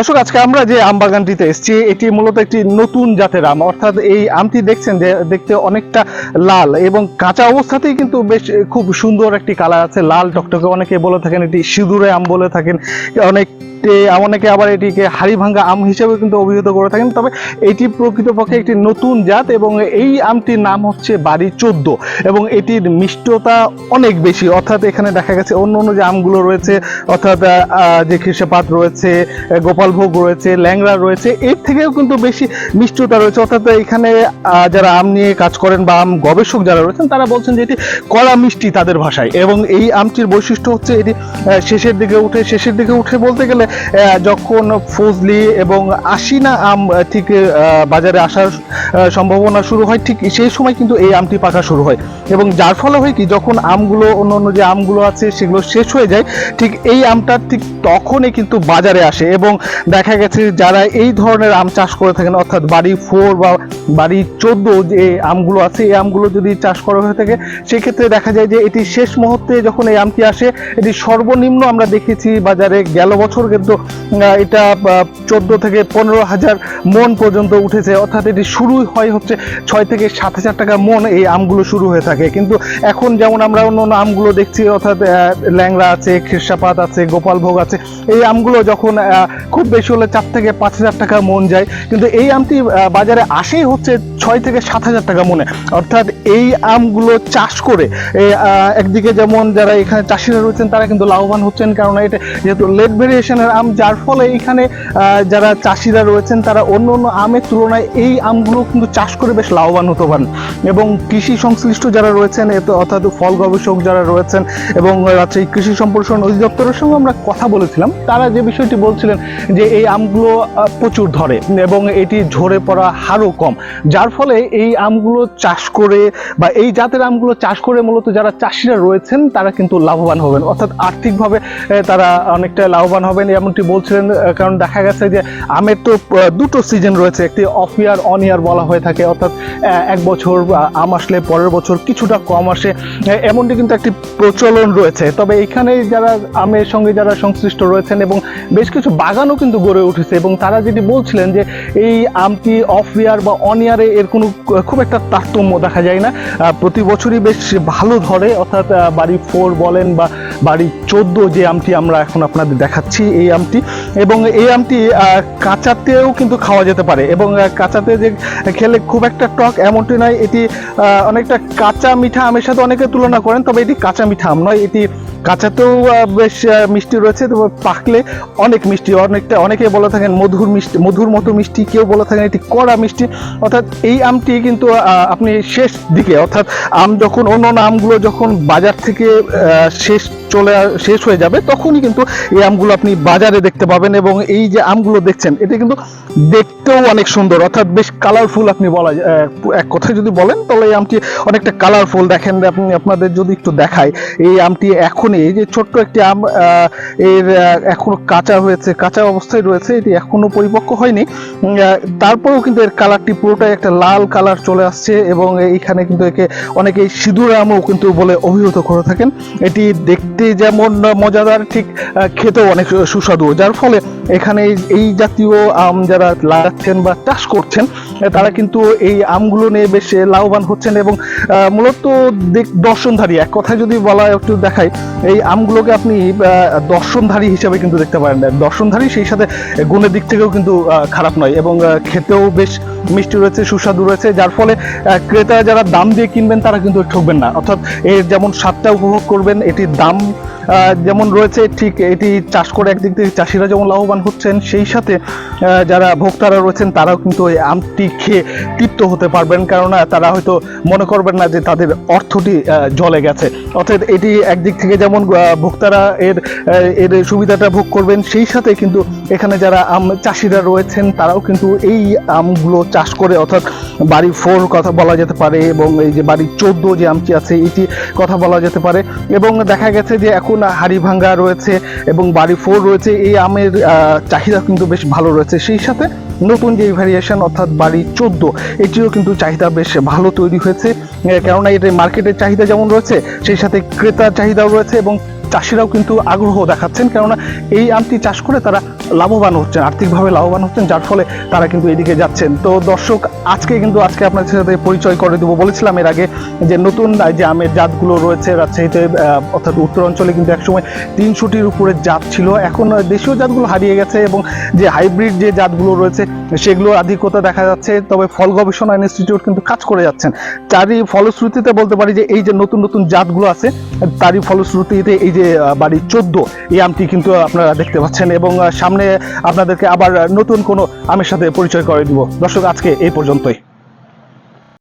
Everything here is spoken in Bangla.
দর্শক, আজকে আমরা যে আম বাগানটিতে এসেছি, এটি মূলত একটি নতুন জাতের আম। অর্থাৎ এই আমটি দেখছেন যে দেখতে অনেকটা লাল এবং কাঁচা অবস্থাতেই কিন্তু বেশ খুব সুন্দর একটি কালার আছে, লাল টকটকে। অনেকে বলে থাকেন এটি সিঁদুরে আম বলে থাকেন অনেক অনেকে আবার এটিকে হাড়ি ভাঙ্গা আম হিসেবে কিন্তু অভিহিত করে থাকেন। তবে এটি প্রকৃতপক্ষে একটি নতুন জাত এবং এই আমটির নাম হচ্ছে বাড়ি চোদ্দ এবং এটির মিষ্টতা অনেক বেশি। অর্থাৎ এখানে দেখা গেছে অন্য অন্য যে আমগুলো রয়েছে, অর্থাৎ যে খিরসাপাত রয়েছে গোপালভোগ রয়েছে, ল্যাংড়া রয়েছে, এর থেকেও কিন্তু বেশি মিষ্টতা রয়েছে। অর্থাৎ এখানে যারা আম নিয়ে কাজ করেন বা আম গবেষক যারা রয়েছেন, তারা বলছেন যে এটি কড়া মিষ্টি তাদের ভাষায় এবং এই আমটির বৈশিষ্ট্য হচ্ছে এটি শেষের দিকে উঠে, শেষের দিকে উঠে বলতে গেলে যখন ফজলি এবং আশিনা আম ঠিক বাজারে আসার সম্ভাবনা শুরু হয়, ঠিক সেই সময় কিন্তু এই আমটি পাকা শুরু হয়। এবং যার ফলে হয় কি, যখন আমগুলো, অন্য অন্য যে আমগুলো আছে, সেগুলো শেষ হয়ে যায়, ঠিক এই আমটা ঠিক তখনই কিন্তু বাজারে আসে এবং দেখা গেছে যারা এই ধরনের আম চাষ করে থাকেন, অর্থাৎ বাড়ি ফোর বা বাড়ি চোদ্দ যে আমগুলো আছে, এই আমগুলো যদি চাষ করা হয়ে থাকে, সেক্ষেত্রে দেখা যায় যে এটি শেষ মুহূর্তে যখন এই আমটি আসে, এটি সর্বনিম্ন আমরা দেখেছি বাজারে গেল বছর কিন্তু এটা চোদ্দ থেকে পনেরো হাজার মন পর্যন্ত উঠেছে। অর্থাৎ এটি শুরু হয় হচ্ছে ছয় থেকে সাত হাজার টাকা মন এই আমগুলো শুরু হয়ে থাকে। কিন্তু এখন যেমন আমরা অন্য অন্য আমগুলো দেখছি, অর্থাৎ ল্যাংড়া আছে খিরসাপাত আছে, গোপালভোগ আছে, এই আমগুলো যখন খুব বেশি হলে চার থেকে পাঁচ হাজার টাকা মন যায়। কিন্তু এই আমটি বাজারে আসেই হচ্ছে ছয় থেকে সাত হাজার টাকা মনে। অর্থাৎ এই আমগুলো চাষ করে একদিকে যেমন যারা এখানে চাষিরা রয়েছেন, তারা কিন্তু লাভবান হচ্ছেন। কারণ এটা যেহেতু লেট ভেরিয়েশনের আম, যার ফলে এখানে যারা চাষিরা রয়েছেন, তারা অন্য অন্য আমের তুলনায় এই আমগুলো কিন্তু চাষ করে বেশ লাভবান হতে পারেন। এবং কৃষি সংশ্লিষ্ট যারা রয়েছেন এতে অর্থাৎ ফল গবেষক যারা রয়েছেন, এবং রাজশাহী কৃষি সম্প্রসারণ অধিদপ্তরের সঙ্গে আমরা কথা বলেছিলাম, তারা যে বিষয়টি বলছিলেন যে এই আমগুলো প্রচুর ধরে এবং এটি ঝরে পড়া হারও কম। যার ফলে এই আমগুলো চাষ করে বা এই জাতের আমগুলো চাষ করে মূলত যারা চাষিরা রয়েছেন, তারা কিন্তু লাভবান হবেন। অর্থাৎ আর্থিকভাবে তারা অনেকটা লাভবান হবেন। এমনটি বলছিলেন কারণ দেখা গেছে যে আমের তো দুটো সিজন রয়েছে। একটি অফ ইয়ার অন ইয়ার বলা হয়ে থাকে। অর্থাৎ এক বছর আম আসলে পরের বছর কিছুটা কম আসে। এমনটি কিন্তু একটি প্রচলন রয়েছে। তবে এখানে যারা আমের সঙ্গে যারা সংশ্লিষ্ট রয়েছেন এবং বেশ কিছু বাগানও কিন্তু গড়ে উঠেছে এবং তারা যেটি বলছিলেন যে এই আমটি অফ ইয়ার বা অন ইয়ারে এর কোনো খুব একটা তারতম্য দেখা যায় না। প্রতি বছরই বেশ ভালো ধরে, অর্থাৎ বাড়ি ফোর বলেন বা বাড়ি চোদ্দ যে আমটি আমরা এখন আপনাদের দেখাচ্ছি, এই আমটি। এবং এই আমটি কাঁচাতেও কিন্তু খাওয়া যেতে পারে এবং কাঁচাতে যে খেলে খুব একটা টক এমনটি নয়, এটি অনেকটা কাঁচা মিঠা আমের সাথে অনেকে তুলনা করেন, তবে এটি কাঁচা মিঠা আম নয়, এটি কাঁচাতেও বেশ মিষ্টি রয়েছে। তবে পাকলে অনেক মিষ্টি, অনেকটা, অনেকে বলে থাকেন মধুর মিষ্টি, মধুর মতো মিষ্টি, কেউ বলে থাকেন এটি কড়া মিষ্টি। অর্থাৎ এই আমটি কিন্তু আপনি শেষ দিকে, অর্থাৎ আম যখন অন্য অন্য আমগুলো যখন বাজার থেকে শেষ চলে শেষ হয়ে যাবে, তখনই কিন্তু এই আমগুলো আপনি বাজারে দেখতে পাবেন এবং এই যে আমগুলো দেখছেন, এটা কিন্তু দেখতেও অনেক সুন্দর। অর্থাৎ বেশ কালারফুল আপনি বলা এক কথায় যদি বলেন, তাহলে এই আমটি অনেকটা কালারফুল দেখেন আপনি, আপনাদের যদি একটু দেখায় এই আমটি এখনই, এই যে ছোট্ট একটি আম এর এখনও কাঁচা হয়েছে, কাঁচা অবস্থায় রয়েছে, এটি এখনও পরিপক্ক হয়নি। তারপরেও কিন্তু এর কালারটি পুরোটাই একটা লাল কালার চলে আসছে এবং এইখানে কিন্তু একে অনেকে সিঁদুর আমও কিন্তু বলে অভিহিত করে থাকেন। এটি দেখতে যেমন মজাদার, ঠিক খেতেও অনেক সুস্বাদু। যার ফলে এখানে এই- জাতীয় আম যারা লাগাচ্ছেন বা চাষ করছেন তারা কিন্তু এই আমগুলো নিয়ে বেশ লাভবান হচ্ছেন এবং মূলত দর্শনধারী। এক কথায় যদি বলা একটু দেখায় এই আমগুলোকে আপনি দর্শনধারী হিসেবে কিন্তু দেখতে পারেন। দর্শনধারী সেই সাথে গুণের দিক থেকেও কিন্তু খারাপ নয় এবং খেতেও বেশ মিষ্টি রয়েছে, সুস্বাদু রয়েছে, যার ফলে ক্রেতারা ক্রেতা যারা দাম দিয়ে কিনবেন তারা কিন্তু ঠকবেন না। অর্থাৎ এর যেমন স্বাদটা উপভোগ করবেন, এটির দাম যেমন রয়েছে, ঠিক এটি চাষ করে একদিক থেকে চাষিরা যেমন লাভবান হচ্ছেন, সেই সাথে যারা ভোক্তারা রয়েছেন, তারাও কিন্তু ওই আমটি খেয়ে তৃপ্ত হতে পারবেন। কেননা তারা হয়তো মনে করবেন না যে তাদের অর্থটি জলে গেছে। অর্থাৎ এটি একদিক থেকে যেমন ভোক্তারা এর এর সুবিধাটা ভোগ করবেন, সেই সাথে কিন্তু এখানে যারা আম চাষিরা রয়েছেন, তারাও কিন্তু এই আমগুলো চাষ করে, অর্থাৎ বাড়ি ফোর কথা বলা যেতে পারে এবং এই যে বাড়ি চোদ্দ যে আমটি আছে, এটি কথা বলা যেতে পারে। এবং দেখা গেছে যে এখন হাড়ি ভাঙ্গা রয়েছে এবং বাড়ি ফোর রয়েছে, এই আমের চাহিদা কিন্তু বেশ ভালো রয়েছে। সেই সাথে নতুন যে ভ্যারিয়েশন অর্থাৎ বাড়ি চোদ্দ, এটিও কিন্তু চাহিদা বেশ ভালো তৈরি হয়েছে। কেননা এটা মার্কেটের চাহিদা যেমন রয়েছে, সেই সাথে ক্রেতার চাহিদাও রয়েছে এবং চাষিরাও কিন্তু আগ্রহ দেখাচ্ছেন, কেননা এই আমটি চাষ করে তারা লাভবান হচ্ছেন, আর্থিকভাবে লাভবান হচ্ছেন, যার ফলে তারা কিন্তু এদিকে যাচ্ছেন। তো দর্শক, আজকে কিন্তু আজকে আপনাদের সাথে পরিচয় করে দেবো। বলেছিলাম এর আগে যে নতুন যে আমের জাতগুলো রয়েছে রাজশাহীতে অর্থাৎ উত্তর অঞ্চলে কিন্তু একসময় তিনশোটির উপরে জাত ছিল। এখন দেশীয় জাতগুলো হারিয়ে গেছে এবং যে হাইব্রিড যে জাতগুলো রয়েছে, সেগুলোর আধিক্যতা দেখা যাচ্ছে। তবে ফল গবেষণা ইনস্টিটিউট কিন্তু কাজ করে যাচ্ছেন। তারই ফলশ্রুতিতে বলতে পারি যে এই যে নতুন নতুন জাতগুলো আছে, তারই ফলশ্রুতিতে এই যে বাড়ি চোদ্দ, এই আমটি কিন্তু আপনারা দেখতে পাচ্ছেন এবং সামনে আপনাদেরকে আবার নতুন কোনো আমের সাথে পরিচয় করে দিব। দর্শক, আজকে এই পর্যন্তই।